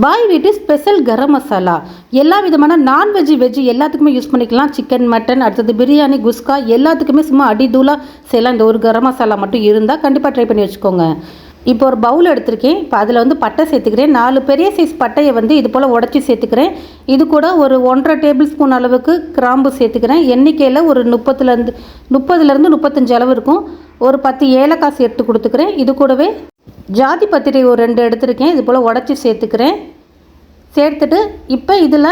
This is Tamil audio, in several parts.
பாய் வீட்டு ஸ்பெஷல் கரம் மசாலா எல்லா விதமான நான்வெஜ் வெஜ் எல்லாத்துக்குமே யூஸ் பண்ணிக்கலாம் சிக்கன் மட்டன் அடுத்தது பிரியாணி குஸ்கா எல்லாத்துக்குமே சும்மா அடிதூளாக செய்யலாம். இந்த ஒரு கரம் மசாலா மட்டும் இருந்தால் கண்டிப்பாக ட்ரை பண்ணி வச்சுக்கோங்க. இப்போ ஒரு பவுல் எடுத்திருக்கேன். இப்போ அதில் வந்து பட்டை சேர்த்துக்கிறேன். நாலு பெரிய சைஸ் பட்டையை வந்து இது போல் உடச்சி சேர்த்துக்கிறேன். இது கூட ஒரு ஒன்றரை டேபிள் ஸ்பூன் அளவுக்கு கிராம்பு சேர்த்துக்கிறேன். எண்ணிக்கையில் ஒரு முப்பத்துலேருந்து முப்பதுலேருந்து முப்பத்தஞ்சு அளவு இருக்கும். ஒரு பத்து ஏலக்காய் சேர்த்து கொடுத்துக்கிறேன். இது கூடவே ஜாதி பத்திரி ஒரு ரெண்டு எடுத்திருக்கேன் இது போல் உடச்சி சேர்த்துக்கிறேன். சேர்த்துட்டு இப்போ இதில்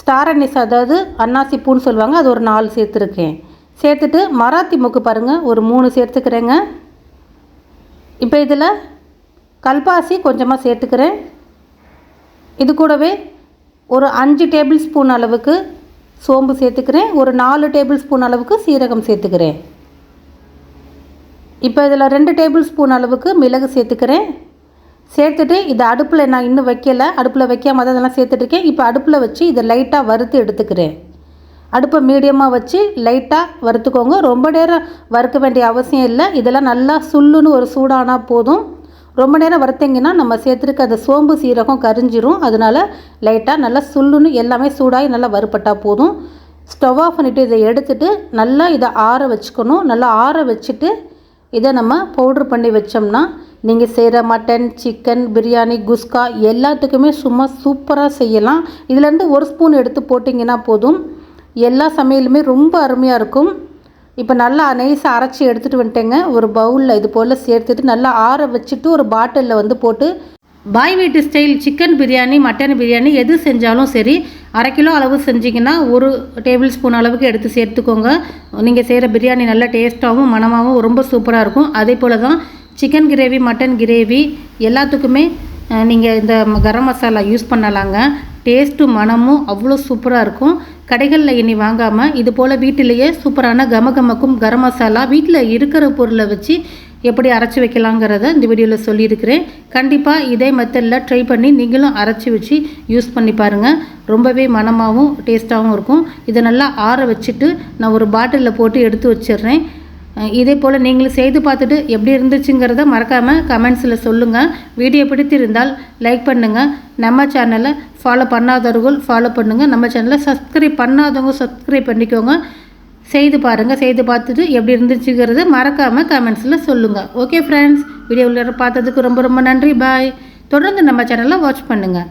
ஸ்டார் அன்னிஸ் அதாவது அன்னாசி பூன்னு சொல்லுவாங்க அது ஒரு நாலு சேர்த்துருக்கேன். சேர்த்துட்டு மராத்தி மூக்கு பாருங்கள் ஒரு மூணு சேர்த்துக்கிறேங்க. இப்போ இதில் கல்பாசி கொஞ்சமாக சேர்த்துக்கிறேன். இது கூடவே ஒரு அஞ்சு டேபிள் ஸ்பூன் அளவுக்கு சோம்பு சேர்த்துக்கிறேன் ஒரு நாலு டேபிள் ஸ்பூன் அளவுக்கு சீரகம் சேர்த்துக்கிறேன். இப்போ இதில் ரெண்டு டேபிள் ஸ்பூன் அளவுக்கு மிளகு சேர்த்துக்கிறேன். சேர்த்துட்டு இதை அடுப்பில் நான் இன்னும் வைக்கல. அடுப்பில் வைக்காம தான் இதெல்லாம் சேர்த்துட்ருக்கேன் இப்போ அடுப்பில் வச்சு இதை லைட்டாக வறுத்து எடுத்துக்கிறேன். அடுப்பை மீடியமாக வச்சு லைட்டாக வறுத்துக்கோங்க. ரொம்ப நேரம் வறுக்க வேண்டிய அவசியம் இல்லை. இதெல்லாம் நல்லா சுல்லுன்னு ஒரு சூடானா போதும். ரொம்ப நேரம் வறுத்தீங்கன்னா நம்ம சேர்த்துருக்க அந்த சோம்பு சீரகம் கரிஞ்சிரும். அதனால் லைட்டாக நல்லா சுல்லுன்னு எல்லாமே சூடாகி நல்லா வறுப்பட்டால் போதும். ஸ்டவ் ஆஃப் பண்ணிவிட்டு இதை எடுத்துட்டு நல்லா இதை ஆற வச்சுக்கணும். நல்லா ஆற வச்சுட்டு இதை நம்ம பவுட்ரு பண்ணி வச்சோம்னா நீங்கள் செய்கிற மட்டன் சிக்கன் பிரியாணி குஸ்கா எல்லாத்துக்குமே சும்மா சூப்பராக செய்யலாம். இதுலேருந்து ஒரு ஸ்பூன் எடுத்து போட்டிங்கன்னா போதும். எல்லா சமையலுமே ரொம்ப அருமையாக இருக்கும். இப்போ நல்லா நைஸாக அரைச்சி எடுத்துகிட்டு வந்துட்டேங்க. ஒரு பவுலில் இது போல் சேர்த்துட்டு நல்லா ஆற வச்சுட்டு ஒரு பாட்டிலில் வந்து போட்டு பாய் வீட்டு style chicken biryani mutton biryani எது செஞ்சாலும் சரி அரை கிலோ அளவு செஞ்சிங்கன்னா ஒரு டேபிள் ஸ்பூன் அளவுக்கு எடுத்து சேர்த்துக்கோங்க. நீங்கள் செய்கிற பிரியாணி நல்லா டேஸ்ட்டாகவும் மனமாகவும் ரொம்ப சூப்பராக இருக்கும். அதே போல் தான் சிக்கன் கிரேவி மட்டன் கிரேவி எல்லாத்துக்குமே நீங்கள் இந்த கரம் மசாலா யூஸ் பண்ணலாங்க. டேஸ்ட்டும் மனமும் அவ்வளோ சூப்பராக இருக்கும். கடைகளில் இனி வாங்காமல் இது போல் வீட்டிலேயே சூப்பரான கமகமக்கும் கரம் மசாலா வீட்டில் இருக்கிற பொருளை வச்சு எப்படி அரைச்சி வைக்கலாங்கிறத இந்த வீடியோவில் சொல்லியிருக்கிறேன். கண்டிப்பாக இதே மெத்தடில் ட்ரை பண்ணி நீங்களும் அரைச்சி வச்சு யூஸ் பண்ணி பாருங்கள் ரொம்பவே மனமாகவும் டேஸ்ட்டாகவும் இருக்கும். இதை நல்லா ஆற வச்சுட்டு நான் ஒரு பாட்டிலில் போட்டு எடுத்து வச்சிடுறேன். இதே போல் நீங்களும் செய்து பார்த்துட்டு எப்படி இருந்துச்சுங்கிறத மறக்காமல் கமெண்ட்ஸில் சொல்லுங்கள் வீடியோ பிடித்திருந்தால் லைக் பண்ணுங்கள் நம்ம சேனலை ஃபாலோ பண்ணாதவர்கள் ஃபாலோ பண்ணுங்கள் நம்ம சேனலை சப்ஸ்கிரைப் பண்ணாதவங்க சப்ஸ்கிரைப் பண்ணிக்கோங்க. செய்து பாருங்கள் செய்து பார்த்துட்டு எப்படி இருந்துச்சுங்கிறது மறக்காமல் கமெண்ட்ஸில் சொல்லுங்கள் ஓகே ஃப்ரெண்ட்ஸ் வீடியோவில் பார்த்ததுக்கு ரொம்ப ரொம்ப நன்றி. பாய் தொடர்ந்து நம்ம சேனலை வாட்ச் பண்ணுங்கள்